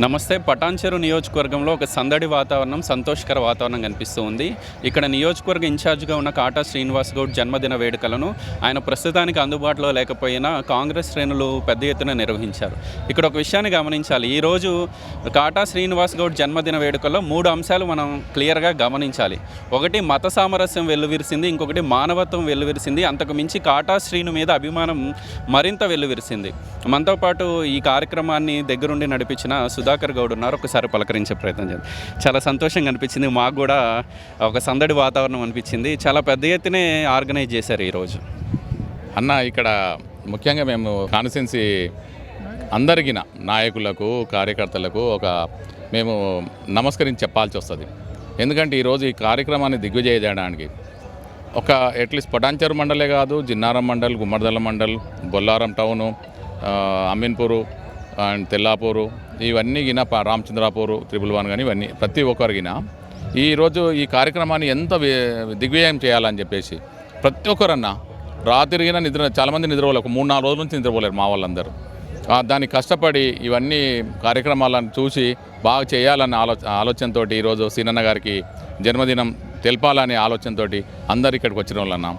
నమస్తే. పటాన్చెరు నియోజకవర్గంలో ఒక సందడి వాతావరణం సంతోషకర వాతావరణం కనిపిస్తూ ఉంది. ఇక్కడ నియోజకవర్గ ఇన్ఛార్జ్గా ఉన్న కాటా శ్రీనివాస్ గౌడ్ జన్మదిన వేడుకలను ఆయన ప్రస్తుతానికి అందుబాటులో లేకపోయినా కాంగ్రెస్ శ్రేణులు పెద్ద ఎత్తున నిర్వహించారు. ఇక్కడ ఒక విషయాన్ని గమనించాలి. ఈరోజు కాటా శ్రీనివాస్ గౌడ్ జన్మదిన వేడుకల్లో మూడు అంశాలు మనం క్లియర్గా గమనించాలి. ఒకటి మత సామరస్యం వెల్లువిరిసింది. ఇంకొకటి మానవత్వం వెల్లువిరిసింది. అంతకు మించి కాటా శ్రీను మీద అభిమానం మరింత వెల్లువిరిసింది. మనతో పాటు ఈ కార్యక్రమాన్ని దగ్గరుండి నడిపించిన సుధాకర్ గౌడ్ ఉన్నారు. ఒకసారి పలకరించే ప్రయత్నం చేయండి చాలా సంతోషంగా అనిపించింది. మాకు కూడా ఒక సందడి వాతావరణం అనిపించింది. చాలా పెద్ద ఎత్తునే ఆర్గనైజ్ చేశారు ఈరోజు అన్న ఇక్కడ ముఖ్యంగా మేము కాన్స్టిట్యున్సీ అందరికీ నాయకులకు కార్యకర్తలకు ఒక మేము నమస్కరించి చెప్పాల్సి వస్తుంది. ఎందుకంటే ఈరోజు ఈ కార్యక్రమాన్ని దిగ్విజయ చేయడానికి ఒక అట్లీస్ట్ పటాన్చెరు మండలే కాదు జిన్నారం మండల్ గుమ్మడిదల మండల్ బొల్లారం టౌను ఆ, అమీన్పూరు అండ్ తెల్లాపూరు ఇవన్నీ గిన రామచంద్రాపూరు త్రిపుల్ వన్ కానీ ఇవన్నీ ప్రతి ఒక్కరిగిన ఈరోజు ఈ కార్యక్రమాన్ని ఎంత వి- దిగ్విజయం చేయాలని చెప్పేసి ప్రతి ఒక్కరన్నా రాత్రిగిన నిద్ర చాలామంది నిద్రపోలేరు ఒక మూడు నాలుగు రోజుల నుంచి నిద్రపోలేరు మా వాళ్ళందరూ. దాన్ని దానికి కష్టపడి ఇవన్నీ కార్యక్రమాలను చూసి బాగా చేయాలన్న ఆలో ఆలోచనతో ఈరోజు సీనన్న గారికి జన్మదినం తెలపాలనే ఆలోచనతో అందరు ఇక్కడికి వచ్చిన వాళ్ళన్నా.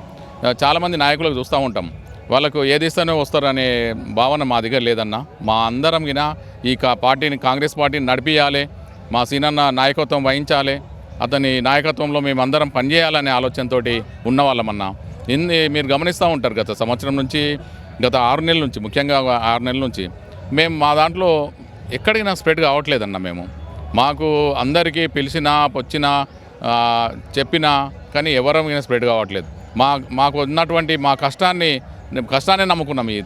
చాలామంది నాయకులకు చూస్తూ ఉంటాం. వాళ్ళకు ఏది ఇస్తేనే వస్తారనే భావన మా దగ్గర లేదన్నా. మా అందరం గిన ఈ పార్టీని కాంగ్రెస్ పార్టీని నడిపియాలి మా సీనన్న నాయకత్వం వహించాలి అతని నాయకత్వంలో మేమందరం పనిచేయాలనే ఆలోచనతోటి ఉన్న వాళ్ళమన్నా ఇన్ని మీరు గమనిస్తూ ఉంటారు గత సంవత్సరం నుంచి గత ఆరు నెలల నుంచి ముఖ్యంగా ఆరు నెలల నుంచి. మేము మా దాంట్లో ఎక్కడికైనా స్ప్రెడ్ కావట్లేదన్న మేము. మాకు అందరికీ పిలిచినా పొచ్చినా చెప్పినా కానీ ఎవరం స్ప్రెడ్ కావట్లేదు. మా మాకు ఉన్నటువంటి మా కష్టాన్ని కష్టాన్ని నమ్ముకున్నాం ఈ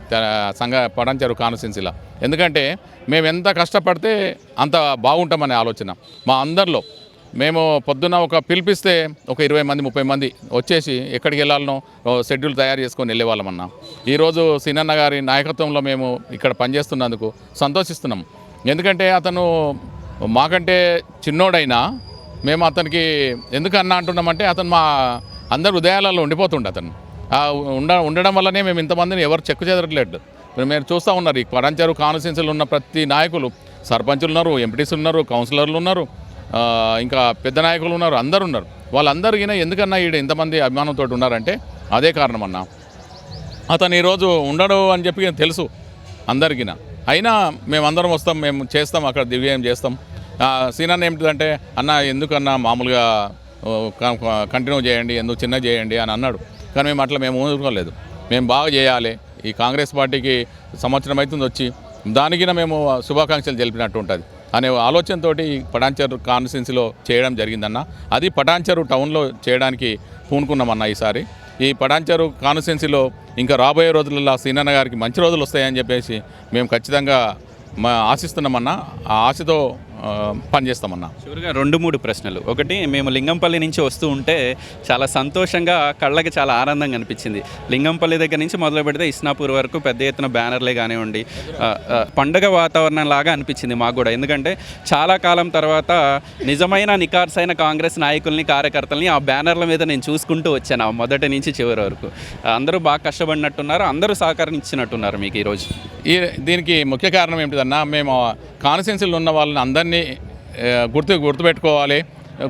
సంఘ పడంచెరు కాన్స్టిట్యున్సీలో. ఎందుకంటే మేము ఎంత కష్టపడితే అంత బాగుంటామనే ఆలోచన. మా అందరిలో. మేము పొద్దున్న ఒక పిలిపిస్తే ఒక ఇరవై మంది ముప్పై మంది వచ్చేసి ఎక్కడికి వెళ్ళాలనో షెడ్యూల్ తయారు చేసుకొని వెళ్ళేవాళ్ళమన్నా. ఈరోజు సినన్న గారి నాయకత్వంలో మేము ఇక్కడ పనిచేస్తున్నందుకు సంతోషిస్తున్నాం. ఎందుకంటే అతను మాకంటే చిన్నోడైనా మేము అతనికి ఎందుకు అన్న అంటున్నామంటే అతను మా అందరి హృదయాలలో ఉండిపోతుండే అతను. ఉండ ఉండడం వల్లనే మేము ఇంతమందిని ఎవరు చెక్కు చెదరట్లేదు. మీరు మీరు చూస్తూ ఉన్నారు ఈ పడంచారు కాన్స్టిట్యున్సీలు ఉన్న ప్రతి నాయకులు సర్పంచులు ఉన్నారు ఎంపీటీసీలు ఉన్నారు కౌన్సిలర్లు ఉన్నారు ఇంకా పెద్ద నాయకులు ఉన్నారు అందరు ఉన్నారు. వాళ్ళందరికీ ఎందుకన్నా ఈడ ఇంతమంది అభిమానంతో ఉన్నారంటే అదే కారణం అన్న అతను ఈరోజు ఉండడు అని చెప్పి తెలుసు అందరికీ అయినా మేమందరం వస్తాం మేము చేస్తాం అక్కడ దివ్యం చేస్తాం. ఆ, సీనన్న ఏమిటంటే అన్న ఎందుకన్నా మామూలుగా కంటిన్యూ చేయండి ఎందుకు చిన్న చేయండి అని అన్నాడు. కానీ మేము అట్లా మేము ఊరుకోలేదు మేము బాగా చేయాలి. ఈ కాంగ్రెస్ పార్టీకి సంవత్సరం అవుతుంది వచ్చి దానికిన మేము శుభాకాంక్షలు తెలిపినట్టు ఉంటుంది. అనే ఆలోచనతోటి ఈ పటాన్చెరు కాన్స్టిట్యున్సీలో చేయడం జరిగిందన్న. అది పటాన్చరు టౌన్లో చేయడానికి పూనుకున్నామన్న ఈసారి. ఈ పటాన్చరు కాన్స్టిట్యున్సీలో ఇంకా రాబోయే రోజులలో సీనన్న గారికి మంచి రోజులు వస్తాయని చెప్పేసి మేము ఖచ్చితంగా మా ఆశిస్తున్నామన్నా. ఆ ఆశతో పనిచేస్తామన్నా. చివరిగా రెండు మూడు ప్రశ్నలు. ఒకటి మేము లింగంపల్లి నుంచి వస్తూ ఉంటే చాలా సంతోషంగా కళ్ళకి చాలా ఆనందంగా అనిపించింది. లింగంపల్లి దగ్గర నుంచి మొదలు పెడితే ఇస్నాపూర్ వరకు పెద్ద ఎత్తున బ్యానర్లే కానివ్వండి పండగ వాతావరణం లాగా అనిపించింది మాకు కూడా. ఎందుకంటే చాలా కాలం తర్వాత నిజమైన నికార్సైన కాంగ్రెస్ నాయకుల్ని కార్యకర్తల్ని ఆ బ్యానర్ల మీద నేను చూసుకుంటూ వచ్చాను ఆ మొదటి నుంచి చివరి వరకు. అందరూ బాగా కష్టపడినట్టున్నారు అందరూ సహకరించినట్టున్నారు మీకు ఈరోజు. ఈ దీనికి ముఖ్య కారణం ఏమిటిదన్నా మేము కాన్స్టిట్యున్సీలో ఉన్న వాళ్ళని అందరినీ గుర్తు గుర్తుపెట్టుకోవాలి.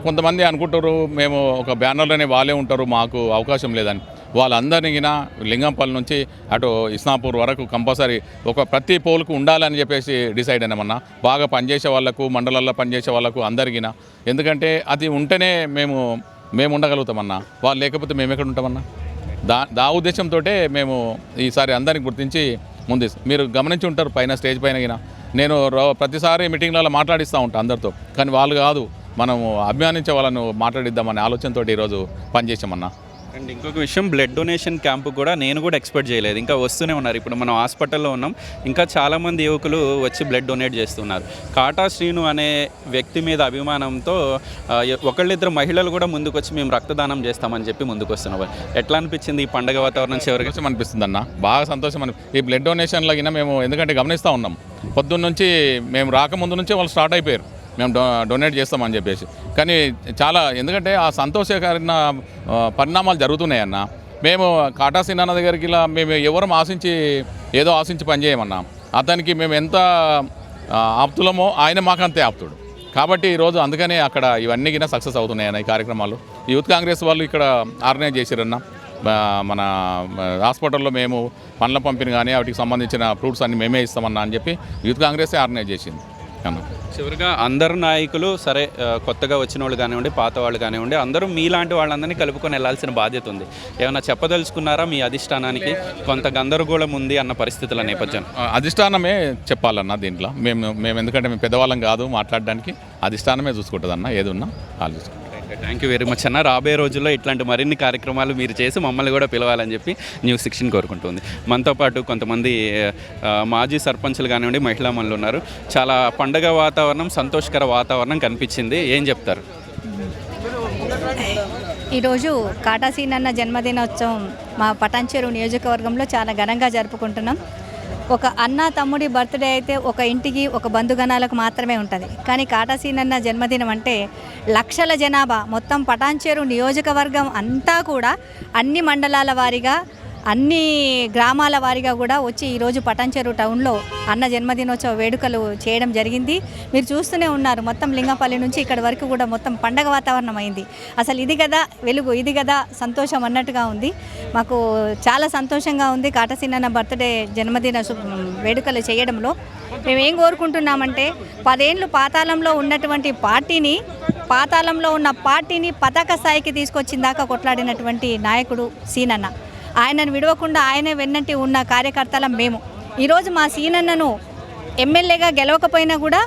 కొంతమంది అనుకుంటారు మేము ఒక బ్యానర్లోనే వాళ్ళే ఉంటారు మాకు అవకాశం లేదని. వాళ్ళందరినీ లింగంపల్లి నుంచి అటు ఇస్నాపూర్ వరకు కంపల్సరీ ఒక ప్రతి పోల్కు ఉండాలని చెప్పేసి డిసైడ్ అయినామన్నా. బాగా పనిచేసే వాళ్ళకు మండలాల్లో పనిచేసే వాళ్ళకు అందరికినా ఎందుకంటే అది ఉంటేనే మేము మేము ఉండగలుగుతామన్నా. వాళ్ళు లేకపోతే మేము ఎక్కడ ఉంటామన్నా? దా దా ఉద్దేశంతో మేము ఈసారి అందరిని గుర్తించి ముందు మీరు గమనించి ఉంటారు పైన స్టేజ్ పైన గిన. నేను రో- ప్రతిసారి మీటింగ్లలో మాట్లాడిస్తూ ఉంటాను అందరితో. కానీ వాళ్ళు కాదు మనము అభిమానించే వాళ్ళను మాట్లాడిద్దామనే ఆలోచనతో ఈరోజు పనిచేసామన్నా అండ్ ఇంకొక విషయం బ్లడ్ డొనేషన్ క్యాంపు కూడా నేను కూడా ఎక్స్పెక్ట్ చేయలేదు. ఇంకా వస్తూనే ఉన్నారు. ఇప్పుడు మనం హాస్పిటల్లో ఉన్నాం. ఇంకా చాలామంది యువకులు వచ్చి బ్లడ్ డొనేట్ చేస్తున్నారు. కాటా శ్రీను అనే వ్యక్తి మీద అభిమానంతో ఒకళ్ళిద్దరు మహిళలు కూడా ముందుకు వచ్చి మేము రక్తదానం చేస్తామని చెప్పి ముందుకు వస్తున్నారు ఎట్లా అనిపించింది ఈ పండగ వాతావరణం చివరికి వచ్చి అనిపిస్తుంది అన్న. బాగా సంతోషం అని ఈ బ్లడ్ డొనేషన్లో మేము ఎందుకంటే గమనిస్తూ ఉన్నాం. పొద్దున్న నుంచి మేము రాకముందు నుంచి వాళ్ళు స్టార్ట్ అయిపోయారు. మేము డొ డొనేట్ చేస్తామని చెప్పేసి. కానీ చాలా ఎందుకంటే ఆ సంతోషకరమైన పరిణామాలు జరుగుతున్నాయి అన్న మేము కాటా సినాన్న దగ్గరికి ఇలా మేము ఎవరం ఆశించి ఏదో ఆశించి పనిచేయమన్నా అతనికి మేము ఎంత ఆప్తులమో ఆయన మాకంతే ఆప్తుడు. కాబట్టి ఈరోజు అందుకనే అక్కడ ఇవన్నీ కింద సక్సెస్ అవుతున్నాయన్న ఈ కార్యక్రమాలు. యూత్ కాంగ్రెస్ వాళ్ళు ఇక్కడ ఆర్గనైజ్ చేశారన్న. మన హాస్పిటల్లో మేము పండ్ల పంపిణీ కానీ వాటికి సంబంధించిన ఫ్రూట్స్ అన్ని మేమే ఇస్తామన్నా అని చెప్పి యూత్ కాంగ్రెసే ఆర్గనైజ్ చేసింది. అన్న. చివరిగా అందరు నాయకులు సరే కొత్తగా వచ్చిన వాళ్ళు కానివ్వండి పాత వాళ్ళు కానివ్వండి అందరూ మీలాంటి వాళ్ళందరినీ కలుపుకొని వెళ్ళాల్సిన బాధ్యత ఉంది. ఏమైనా చెప్పదలుచుకున్నారా మీ అధిష్టానానికి? కొంత గందరగోళం ఉంది అన్న పరిస్థితుల నేపథ్యం. అధిష్టానమే చెప్పాలన్న దీంట్లో. మేము మేము ఎందుకంటే మేము పెద్దవాళ్ళం కాదు మాట్లాడడానికి. అధిష్టానమే చూసుకుంటుందన్న ఏది ఉన్నా వాళ్ళు థ్యాంక్ యూ వెరీ మచ్ అన్న. రాబోయే రోజుల్లో ఇట్లాంటి మరిన్ని కార్యక్రమాలు మీరు చేసి మమ్మల్ని కూడా పిలవాలని చెప్పి న్యూస్ సిక్షన్ కోరుకుంటుంది. మనతో పాటు కొంతమంది మాజీ సర్పంచులు కానివ్వండి మహిళా మనులు ఉన్నారు. చాలా పండగ వాతావరణం సంతోషకర వాతావరణం కనిపించింది. ఏం చెప్తారు? ఈరోజు కాటాసీనన్న జన్మదినోత్సవం మా పటాన్చేరు నియోజకవర్గంలో చాలా ఘనంగా జరుపుకుంటున్నాం. ఒక అన్న తమ్ముడి బర్త్డే అయితే ఒక ఇంటికి ఒక బంధుగణాలకు మాత్రమే ఉంటుంది. కానీ కాటాసీనన్న జన్మదినం అంటే లక్షల జనాభా. మొత్తం పటాన్చేరు నియోజకవర్గం అంతా కూడా అన్ని మండలాల వారీగా అన్ని గ్రామాల వారిగా కూడా వచ్చి ఈరోజు పటాన్చెరు టౌన్లో అన్న జన్మదినోత్సవ వేడుకలు చేయడం జరిగింది. మీరు చూస్తూనే ఉన్నారు మొత్తం లింగపల్లి నుంచి ఇక్కడ వరకు కూడా మొత్తం పండగ వాతావరణం అయింది. అసలు ఇది కదా వెలుగు ఇది కదా సంతోషం అన్నట్టుగా ఉంది. మాకు చాలా సంతోషంగా ఉంది కాటసీనన్న బర్త్డే జన్మదిన వేడుకలు చేయడంలో. మేమేం కోరుకుంటున్నామంటే పదేళ్ళు పాతాళంలో ఉన్నటువంటి పార్టీని పాతాళంలో ఉన్న పార్టీని పతాక స్థాయికి తీసుకొచ్చిందాక కొట్లాడినటువంటి నాయకుడు సీనన్న. ఆయనను విడవకుండా ఆయనే వెన్నంటి ఉన్న కార్యకర్తల మేము. ఈరోజు మా సీనన్నను ఎమ్మెల్యేగా గెలవకపోయినా కూడా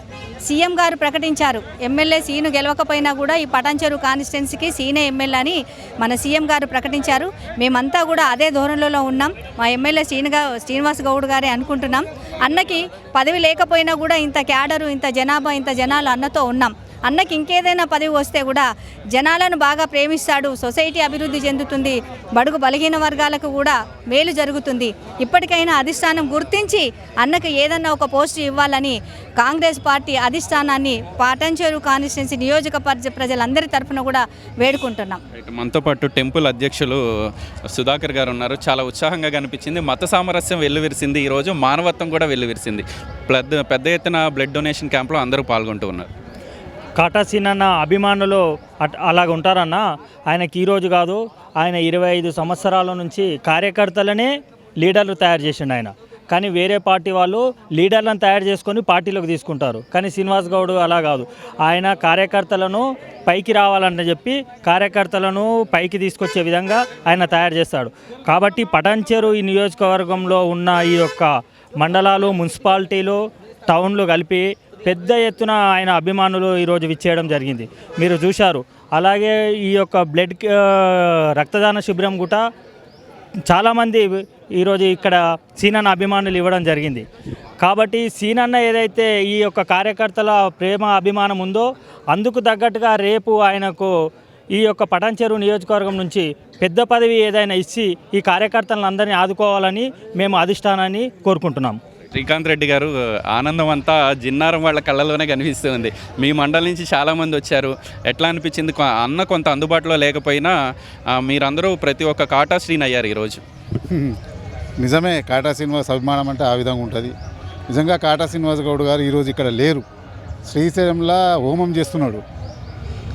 సీఎం గారు ప్రకటించారు. ఎమ్మెల్యే సీను గెలవకపోయినా కూడా ఈ పటాన్చెరు కాన్స్టిట్యున్సీకి సీనే ఎమ్మెల్యే అని మన సీఎం గారు ప్రకటించారు. మేమంతా కూడా అదే ధోరణిలో ఉన్నాం. మా ఎమ్మెల్యే సీనుగా శ్రీనివాస్ గౌడ్ గారే అనుకుంటున్నాం. అన్నకి పదవి లేకపోయినా కూడా ఇంత క్యాడరు ఇంత జనాభా ఇంత జనాలు అన్నతో ఉన్నాం. అన్నకి ఇంకేదైనా పదవి వస్తే కూడా జనాలను బాగా ప్రేమిస్తాడు సొసైటీ అభివృద్ధి చెందుతుంది బడుగు బలహీన వర్గాలకు కూడా మేలు జరుగుతుంది. ఇప్పటికైనా అధిష్టానం గుర్తించి అన్నకు ఏదన్నా ఒక పోస్టు ఇవ్వాలని కాంగ్రెస్ పార్టీ అధిష్టానాన్ని పాటంచేరు కాన్స్టిట్యున్సీ నియోజక ప్రజలందరి తరఫున కూడా వేడుకుంటున్నాం. మనతో పాటు టెంపుల్ అధ్యక్షులు సుధాకర్ గారు ఉన్నారు. చాలా ఉత్సాహంగా కనిపించింది. మత సామరస్యం వెల్లువిరిసింది. ఈరోజు మానవత్వం కూడా వెల్లువిరిసింది. పెద్ద పెద్ద ఎత్తున బ్లడ్ డొనేషన్ క్యాంప్లో అందరూ పాల్గొంటూ ఉన్నారు. కాటాసీనన్న అభిమానులు అట్ అలాగ ఉంటారన్న ఆయనకి ఈరోజు కాదు ఆయన ఇరవై ఐదు సంవత్సరాల నుంచి కార్యకర్తలనే లీడర్లు తయారు చేసిండు ఆయన. కానీ వేరే పార్టీ వాళ్ళు లీడర్లను తయారు చేసుకొని పార్టీలోకి తీసుకుంటారు. కానీ శ్రీనివాస్ గౌడ్ అలా కాదు. ఆయన కార్యకర్తలను పైకి రావాలని చెప్పి కార్యకర్తలను పైకి తీసుకొచ్చే విధంగా ఆయన తయారు చేస్తాడు. కాబట్టి పటాన్చెరు ఈ నియోజకవర్గంలో ఉన్న ఈ యొక్క మండలాలు మున్సిపాలిటీలు టౌన్లు కలిపి పెద్ద ఎత్తున ఆయన అభిమానులు ఈరోజు విచ్చేయడం జరిగింది. మీరు చూశారు. అలాగే ఈ యొక్క బ్లడ్ రక్తదాన శిబిరం కూడా చాలామంది ఈరోజు ఇక్కడ సీనన్న అభిమానులు ఇవ్వడం జరిగింది. కాబట్టి సీనన్న ఏదైతే ఈ యొక్క కార్యకర్తల ప్రేమ అభిమానం ఉందో అందుకు తగ్గట్టుగా రేపు ఆయనకు ఈ యొక్క పటాన్చెరు నియోజకవర్గం నుంచి పెద్ద పదవి ఏదైనా ఇచ్చి ఈ కార్యకర్తలందరినీ ఆదుకోవాలని మేము అధిష్టానాన్ని కోరుకుంటున్నాం. శ్రీకాంత్ రెడ్డి గారు ఆనందం అంతా జిన్నారం వాళ్ళ కళ్ళలోనే కనిపిస్తుంది మీ మండలి నుంచి చాలామంది వచ్చారు. ఎట్లా అనిపించింది? అన్న కొంత అందుబాటులో లేకపోయినా మీరందరూ ప్రతి ఒక్క కాటా శ్రీన్ అయ్యారు ఈరోజు. నిజమే కాటా శ్రీనివాస్ అభిమానం అంటే ఆ విధంగా ఉంటుంది. నిజంగా కాటా శ్రీనివాస్ గౌడ్ గారు ఈరోజు ఇక్కడ లేరు. శ్రీశైలంలో హోమం చేస్తున్నాడు.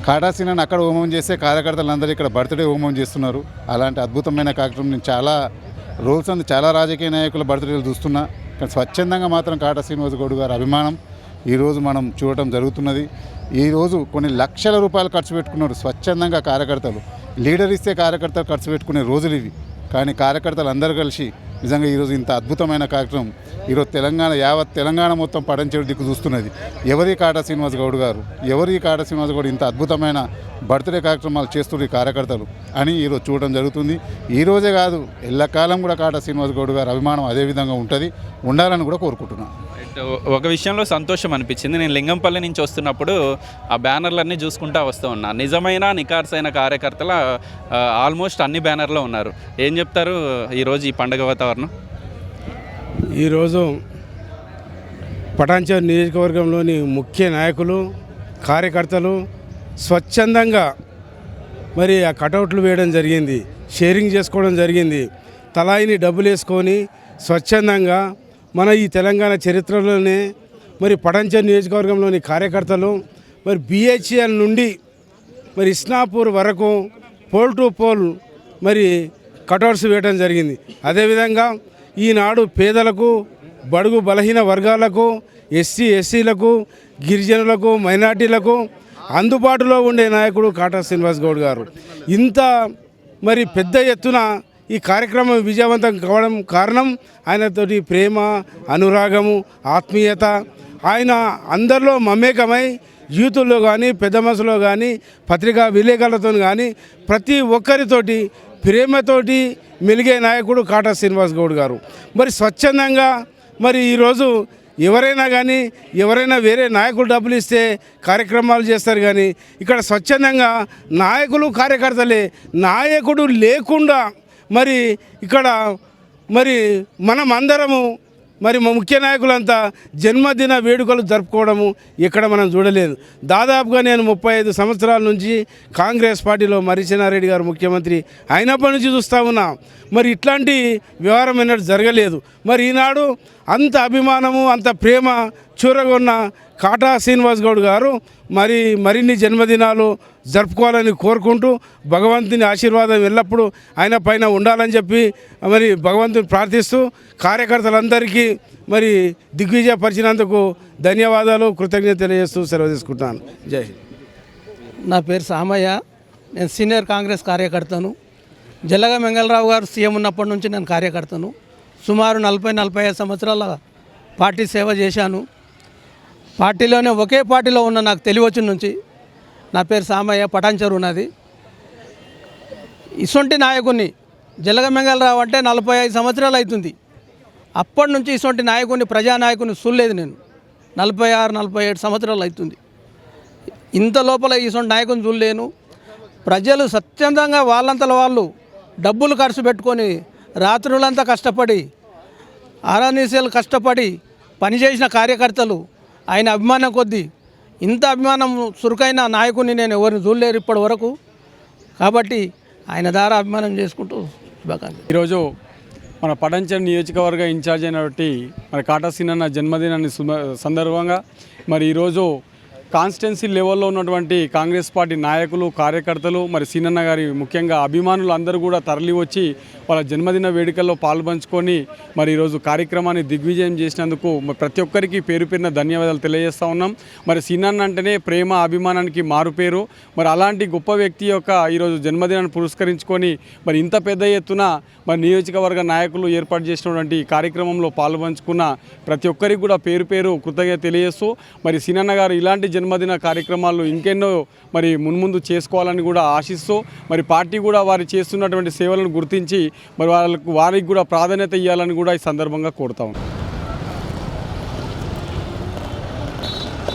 కాటా శ్రీనాన్ని అక్కడ హోమం చేస్తే కార్యకర్తలందరూ ఇక్కడ బర్త్డే హోమం చేస్తున్నారు. అలాంటి అద్భుతమైన కార్యక్రమం నేను చాలా రోల్స్ అందు చాలా రాజకీయ నాయకుల బర్త్డేలు చూస్తున్నా. కానీ స్వచ్ఛందంగా మాత్రం కాటా శ్రీనివాస్ గౌడ్ గారి అభిమానం ఈరోజు మనం చూడటం జరుగుతున్నది. ఈరోజు కొన్ని లక్షల రూపాయలు ఖర్చు పెట్టుకున్నారు స్వచ్ఛందంగా కార్యకర్తలు. లీడర్ ఇస్తే కార్యకర్తలు ఖర్చు పెట్టుకునే రోజులు ఇవి. కానీ కార్యకర్తలు అందరూ కలిసి నిజంగా ఈరోజు ఇంత అద్భుతమైన కార్యక్రమం ఈరోజు తెలంగాణ యావత్ తెలంగాణ మొత్తం పడంచెడు దిక్కు చూస్తున్నది. ఎవరి కాట శ్రీనివాస్ గౌడ్ గారు ఎవరి కాట శ్రీనివాస్ గౌడ్ ఇంత అద్భుతమైన బర్త్డే కార్యక్రమాలు చేస్తున్న కార్యకర్తలు అని ఈరోజు చూడడం జరుగుతుంది. ఈరోజే కాదు ఎల్లకాలం కూడా కాట శ్రీనివాస్ గౌడ్ గారు అభిమానం అదే విధంగా ఉంటుంది ఉండాలని కూడా కోరుకుంటున్నాను. ఒక విషయంలో సంతోషం అనిపించింది. నేను లింగంపల్లి నుంచి వస్తున్నప్పుడు ఆ బ్యానర్లన్నీ చూసుకుంటా వస్తూ ఉన్నా. నిజమైన నికార్సైన కార్యకర్తల ఆల్మోస్ట్ అన్ని బ్యానర్లో ఉన్నారు. ఏం చెప్తారు ఈరోజు ఈ పండగ వాతావరణం? ఈరోజు పటాన్చేరు నియోజకవర్గంలోని ముఖ్య నాయకులు కార్యకర్తలు స్వచ్ఛందంగా మరి ఆ కటౌట్లు వేయడం జరిగింది. షేరింగ్ చేసుకోవడం జరిగింది. తలాయిని డబ్బులు వేసుకొని స్వచ్ఛందంగా మన ఈ తెలంగాణ చరిత్రలోనే మరి పడంచ నియోజకవర్గంలోని కార్యకర్తలు మరి బిహెచ్ఎల్ నుండి మరి ఇస్నాపూర్ వరకు పోల్ టు పోల్ మరి కటౌట్స్ వేయడం జరిగింది. అదేవిధంగా ఈనాడు పేదలకు బడుగు బలహీన వర్గాలకు ఎస్సీ ఎస్సీలకు గిరిజనులకు మైనార్టీలకు అందుబాటులో ఉండే నాయకుడు కాటా శ్రీనివాస్ గౌడ్ గారు. ఇంత మరి పెద్ద ఎత్తున ఈ కార్యక్రమం విజయవంతం కావడం కారణం ఆయనతోటి ప్రేమ అనురాగము ఆత్మీయత. ఆయన అందరిలో మమేకమై యూతుల్లో కానీ పెద్ద మనసులో కానీ పత్రికా విలేకరులతో కానీ ప్రతి ఒక్కరితోటి ప్రేమతోటి మెలిగే నాయకుడు కాటా శ్రీనివాస్ గౌడ్ గారు. మరి స్వచ్ఛందంగా మరి ఈరోజు ఎవరైనా కానీ ఎవరైనా వేరే నాయకులు డబ్బులు ఇస్తే కార్యక్రమాలు చేస్తారు కానీ ఇక్కడ స్వచ్ఛందంగా నాయకులు కార్యకర్తలే నాయకుడు లేకుండా మరి ఇక్కడ మరి మనం అందరము మరి మా ముఖ్య నాయకులంతా జన్మదిన వేడుకలు జరుపుకోవడము ఇక్కడ మనం చూడలేదు. దాదాపుగా నేను ముప్పై ఐదు సంవత్సరాల నుంచి కాంగ్రెస్ పార్టీలో మరిసినారెడ్డి గారు ముఖ్యమంత్రి అయినప్పటి నుంచి చూస్తూ ఉన్నా. మరి ఇట్లాంటి వ్యవహారం అనేది జరగలేదు. మరి ఈనాడు అంత అభిమానము అంత ప్రేమ చూరగొన్న కాటా శ్రీనివాస్ గౌడ్ గారు మరి మరిన్ని జన్మదినాలు జరుపుకోవాలని కోరుకుంటూ భగవంతుని ఆశీర్వాదం ఎల్లప్పుడూ ఆయన పైన ఉండాలని చెప్పి మరి భగవంతుని ప్రార్థిస్తూ కార్యకర్తలందరికీ మరి దిగ్విజయపరిచినందుకు ధన్యవాదాలు కృతజ్ఞత తెలియజేస్తూ సెలవు తీసుకుంటాను. జై హింద్. నా పేరు సామయ్య. నేను సీనియర్ కాంగ్రెస్ కార్యకర్తను. జల్లగ మెంగళరావు గారు సీఎం ఉన్నప్పటి నుంచి నేను కార్యకర్తను. సుమారు నలభై నలభై ఐదు సంవత్సరాల పార్టీ సేవ చేశాను. పార్టీలోనే ఒకే పార్టీలో ఉన్న నాకు తెలివచ్చిన నుంచి నా పేరు సామయ్య పటాన్చెరు ఉన్నది. ఇసొంటి నాయకుడిని జల్లగ అంటే నలభై ఐదు సంవత్సరాలు అవుతుంది అప్పటి నుంచి ఇసొంటి నాయకుడిని ప్రజానాయకుని చూడలేదు నేను. నలభై ఆరు నలభై ఏడు సంవత్సరాలు అవుతుంది ఇంత లోపల ఈ నాయకుని చూడలేను. ప్రజలు సత్యంతంగా వాళ్ళంతల వాళ్ళు డబ్బులు ఖర్చు పెట్టుకొని రాత్రులంతా కష్టపడి ఆరానీసీలు కష్టపడి పనిచేసిన కార్యకర్తలు ఆయన అభిమానం కొద్దీ ఇంత అభిమానం చురుకైన నాయకుని నేను ఎవరిని చూడలేరు ఇప్పటి వరకు కాబట్టి ఆయన ద్వారా అభిమానం చేసుకుంటూ శుభాకాంక్షలు. ఈరోజు మన పడంచర్ నియోజకవర్గ ఇన్ఛార్జ్ అయినటువంటి మరి కాటా సీనన్న జన్మదినాన్ని సుమ- సందర్భంగా మరి ఈరోజు కాన్స్టిట్యున్సీ లెవెల్లో ఉన్నటువంటి కాంగ్రెస్ పార్టీ నాయకులు కార్యకర్తలు మరి సీనన్న గారి ముఖ్యంగా అభిమానులు అందరూ కూడా తరలి వచ్చి వాళ్ళ జన్మదిన వేడుకల్లో పాల్పంచుకొని మరి ఈరోజు కార్యక్రమాన్ని దిగ్విజయం చేసినందుకు మరి ప్రతి ఒక్కరికి పేరు పేరున ధన్యవాదాలు తెలియజేస్తా ఉన్నాం. మరి సీనన్న అంటేనే ప్రేమ అభిమానానికి మారుపేరు. మరి అలాంటి గొప్ప వ్యక్తి యొక్క ఈరోజు జన్మదినాన్ని పురస్కరించుకొని మరి ఇంత పెద్ద ఎత్తున మరి నియోజకవర్గ నాయకులు ఏర్పాటు చేసినటువంటి కార్యక్రమంలో పాల్పంచుకున్న ప్రతి ఒక్కరికి కూడా పేరు పేరు కృతజ్ఞత తెలియజేస్తూ మరి సీనన్న గారు ఇలాంటి జన్మదిన కార్యక్రమాలు ఇంకెన్నో మరి మున్ముందు చేసుకోవాలని కూడా ఆశిస్తూ మరి పార్టీ కూడా వారు చేస్తున్నటువంటి సేవలను గుర్తించి మరి వాళ్ళకు వారికి కూడా ప్రాధాన్యత ఇవ్వాలని కూడా ఈ సందర్భంగా కోరుతా ఉన్నాం.